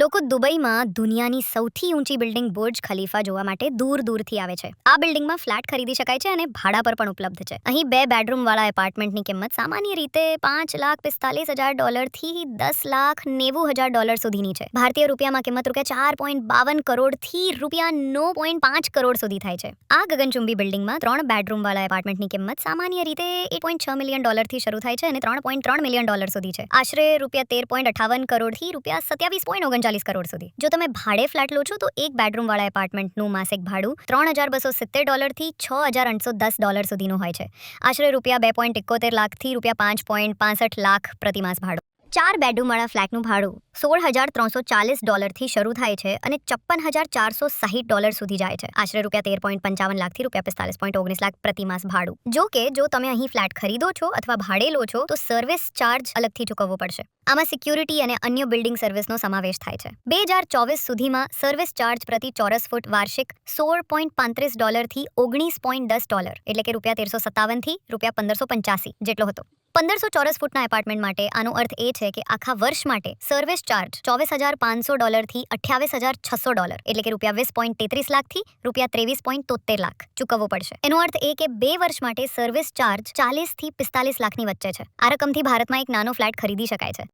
લોકો દુબઈમાં દુનિયાની સૌથી ઊંચી બિલ્ડિંગ બુર્જ ખલીફા જોવા માટે દૂર દૂરથી આવે છે. આ બિલ્ડિંગમાં ફ્લેટ ખરીદી શકાય છે અને ભાડા પર પણ ઉપલબ્ધ છે. અહીં બે બેડરૂમ વાળા એપાર્ટમેન્ટની કિંમત સામાન્ય રીતે પાંચ લાખ પિસ્તાલીસ હજાર ડોલરથી દસ લાખ નેવું હજાર ડોલર સુધીની છે. ભારતીય રૂપિયામાં કિંમત રૂપિયા ચાર પોઈન્ટ બાવન કરોડથી રૂપિયા નો પોઈન્ટ પાંચ કરોડ સુધી થાય છે. આ ગગનચુંબી બિલ્ડિંગમાં ત્રણ બેડરૂમ વાળા એપાર્ટમેન્ટની કિંમત સામાન્ય રીતે એક પોઈન્ટ છ મિલિયન ડોલરથી શરૂ થાય છે અને ત્રણ પોઈન્ટ ત્રણ મિલિયન ડોલર સુધી છે. આશરે રૂપિયા તેર પોઈન્ટ અઠાવન કરોડથી રૂપિયા સત્યાવીસ પોઈન્ટ ઓગણચાલીસ કરોડ સુધી. જો તમે ભાડે ફ્લેટ લો છો, તો એક બેડરૂમ વાળા એપાર્ટમેન્ટનું માસિક ભાડું ત્રણ હજાર બસો સિત્તેર ડોલરથી છ હજાર આઠસો દસ ડોલર સુધીનું હોય છે. આશરે રૂપિયા બે પોઈન્ટ એકોતેર લાખથી રૂપિયા પાંચ પોઈન્ટ પાસઠ લાખ પ્રતિમાસ ભાડું. ચાર બેડરૂમવાળા ફ્લેટનું ભાડું સોળ હજાર ત્રણસો ચાલીસ ડોલરથી શરૂ થાય છે અને છપ્પન હજાર ચારસો સાહીઠ ડોલર સુધી જાય છે. આશરે રૂપિયા તેર પોઈન્ટ પંચાવન લાખથી રૂપિયા પિસ્તાલીસ પોઈન્ટ ઓગણીસ લાખ પ્રતિમાસ ભાડું. જો કે, જો તમે અહીં ફ્લેટ ખરીદો છો અથવા ભાડે લો છો, તો સર્વિસ ચાર્જ અલગથી ચૂકવવો પડશે. આમાં સિક્યુરિટી અને અન્ય બિલ્ડિંગ સર્વિસનો સમાવેશ થાય છે. બે હજાર ચોવીસ સુધીમાં સર્વિસ ચાર્જ પ્રતિ ચોરસ ફૂટ વાર્ષિક સોળ પોઈન્ટ પાંત્રીસ ડોલરથી ઓગણીસ પોઈન્ટ દસ ડોલર, એટલે કે રૂપિયા તેરસો સત્તાવનથી રૂપિયા પંદરસો પંચ્યાસી જેટલો હતો. પંદરસો ચોરસ ફૂટના એપાર્ટમેન્ટ માટે આનો અર્થ એ છે કે આખા વર્ષ માટે સર્વિસ ચાર્જ ચોવીસ હજાર પાંચસો ડોલરથી અઠ્યાવીસ હજાર છસો ડોલર. એટલે કે રૂપિયા વીસ પોઈન્ટ તેત્રીસ લાખથી રૂપિયા ત્રેવીસ પોઈન્ટ તોતેર લાખ ચૂકવવો પડશે. એનો અર્થ એ કે બે વર્ષ માટે સર્વિસ ચાર્જ ચાલીસથી પિસ્તાલીસ લાખની વચ્ચે છે. આ રકમથી ભારતમાં એક નાનો ફ્લેટ ખરીદી શકાય છે.